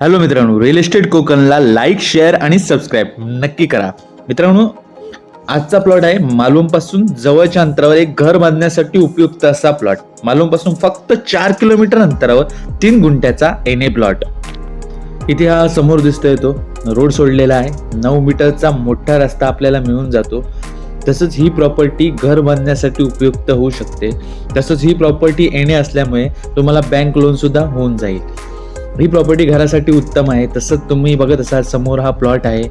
Hello मित्रांनो real estate कोकणला like share आणि सबस्क्राईब नक्की करा. मित्रांनो आजचा प्लॉट आहे मालूमपासून जवळच्या अंतरावर एक घर बांधण्यासाठी उपयुक्त असा प्लॉट मालूमपासून फक्त चार किलोमीटर अंतरावर तीन गुंठ्याचा एन ए प्लॉट इथे हा समोर दिसतोय तो. रोड सोडलेला आहे. नऊ मीटरचा मोठा रस्ता आपल्याला मिळून जातो. तसंच ही प्रॉपर्टी घर बांधण्यासाठी उपयुक्त होऊ शकते. तसंच ही प्रॉपर्टी येणे असल्यामुळे तुम्हाला बँक लोन सुद्धा होऊन जाईल. ही प्रॉपर्टी घरासाठी उत्तम आहे. तसंच तुम्ही बघत असाल समोर हा प्लॉट आहे.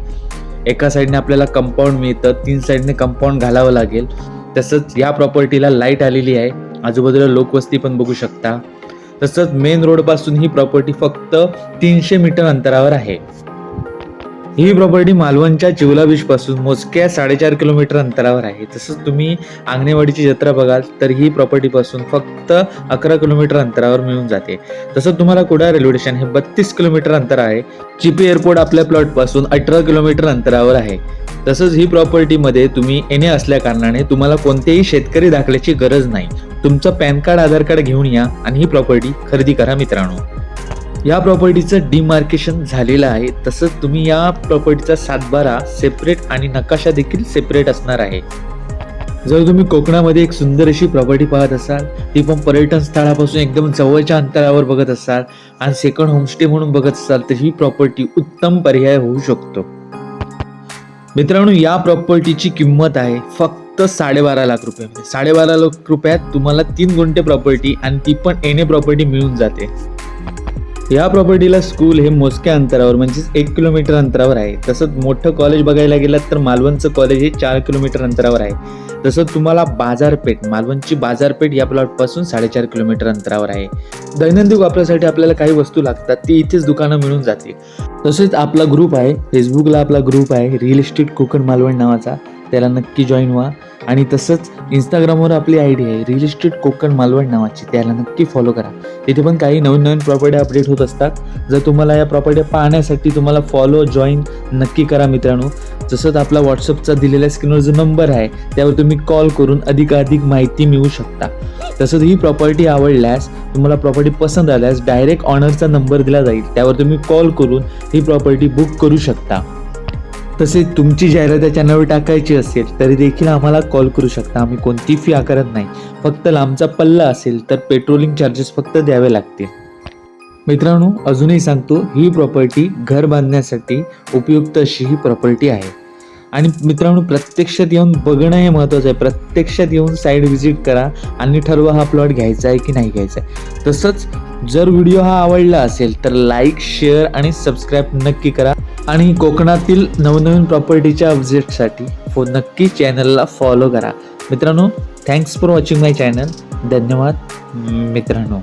एका साईडने आपल्याला कंपाऊंड मिळतं तीन साईडने कंपाऊंड घालावं लागेल. तसंच या प्रॉपर्टीला लाइट आलेली आहे. आजूबाजूला लोकवस्ती पण बघू शकता. तसंच मेन रोडपासून ही प्रॉपर्टी फक्त तीनशे मीटर अंतरावर आहे. ही प्रॉपर्टी मालवणच्या चिवला बीच पासून मोजक्या साडेचार किलोमीटर अंतरावर आहे. तसंच तुम्ही आंगणेवाडीची जत्रा बघाल तर ही प्रॉपर्टी पासून फक्त अकरा किलोमीटर अंतरावर मिळून जाते. तसंच तुम्हाला कुडा रेल्वे स्टेशन हे बत्तीस किलोमीटर अंतर आहे. चिपी एअरपोर्ट आपल्या प्लॉटपासून अठरा किलोमीटर अंतरावर आहे. तसंच ही प्रॉपर्टीमध्ये तुम्ही येणे असल्या कारणाने तुम्हाला कोणत्याही शेतकरी दाखल्याची गरज नाही. तुमचं पॅन कार्ड आधार कार्ड घेऊन या आणि ही प्रॉपर्टी खरेदी करा मित्रांनो. या प्रॉपर्टीचं डिमार्केशन झालेलं आहे. तसंच तुम्ही या प्रॉपर्टीचा सातबारा सेपरेट आणि नकाशा देखील सेपरेट असणार आहे. जर तुम्ही कोकणामध्ये एक सुंदर अशी प्रॉपर्टी पाहत असाल ती पण पर्यटन स्थळापासून एकदम जवळच्या अंतरावर बघत असाल आणि सेकंड होमस्टे म्हणून बघत असाल तर ही प्रॉपर्टी उत्तम पर्याय होऊ शकतो. मित्रांनो या प्रॉपर्टीची किंमत आहे फक्त साडेबारा लाख रुपये. साडेबारा लाख रुपयात तुम्हाला तीन गुंठे प्रॉपर्टी आणि ती पण एने प्रॉपर्टी मिळून जाते. या प्रॉपर्टीला स्कूल हे मोजक्या अंतरावर म्हणजेच एक किलोमीटर अंतरावर आहे. तसंच मोठं कॉलेज बघायला गेलात तर मालवणचं कॉलेज हे चार किलोमीटर अंतरावर आहे. तसंच तुम्हाला बाजारपेठ मालवणची बाजारपेठ या प्लॉटपासून साडेचार किलोमीटर अंतरावर आहे. दैनंदिन वापरासाठी आपल्याला काही वस्तू लागतात ती इथेच दुकानं मिळून जातील. तसेच आपला ग्रुप आहे फेसबुकला आपला ग्रुप आहे रिअल इस्टेट कोकण मालवण नावाचा. त्याला नक्की जॉईन व्हा. आणि तसंच इंस्टाग्रामवर आपली आय डी आहे रिअल इस्टेट कोकण मालवण नावाची. त्याला नक्की फॉलो करा. तिथे पण काही नवीन नवीन प्रॉपर्टी अपडेट होत असतात. जर तुम्हाला या प्रॉपर्टी पाहण्यासाठी तुम्हाला फॉलो जॉईन नक्की करा मित्रांनो. जसंच आपला व्हॉट्सअपचा दिलेल्या स्क्रीनवर जो नंबर आहे त्यावर तुम्ही कॉल करून अधिकाधिक माहिती मिळू शकता. तसंच ही प्रॉपर्टी आवडल्यास तुम्हाला प्रॉपर्टी पसंत आल्यास डायरेक्ट ऑनरचा नंबर दिला जाईल. त्यावर तुम्ही कॉल करून ही प्रॉपर्टी बुक करू शकता. तसेच तुमची जाहिरात या चॅनलवर टाकायची असेल तरी देखील आम्हाला कॉल करू शकता. आम्ही कोणती फी आकारत नाही. फक्त लांबचा पल्ला असेल तर पेट्रोलिंग चार्जेस फक्त द्यावे लागतील. मित्रांनो अजूनही सांगतो ही प्रॉपर्टी घर बांधण्यासाठी उपयुक्त अशी ही प्रॉपर्टी आहे. आणि मित्रांनो प्रत्यक्षात येऊन बघणं हे महत्त्वाचं आहे. प्रत्यक्षात येऊन साईड व्हिजिट करा आणि ठरवा हा प्लॉट घ्यायचा आहे की नाही घ्यायचा आहे. तसंच जर व्हिडिओ हा आवडला असेल तर लाईक शेअर आणि सबस्क्राईब नक्की करा. आणि कोकणातील नवनवीन प्रॉपर्टीच्या अपडेटसाठी फो नक्की चॅनलला फॉलो करा. मित्रांनो thanks for watching my channel धन्यवाद मित्रांनो.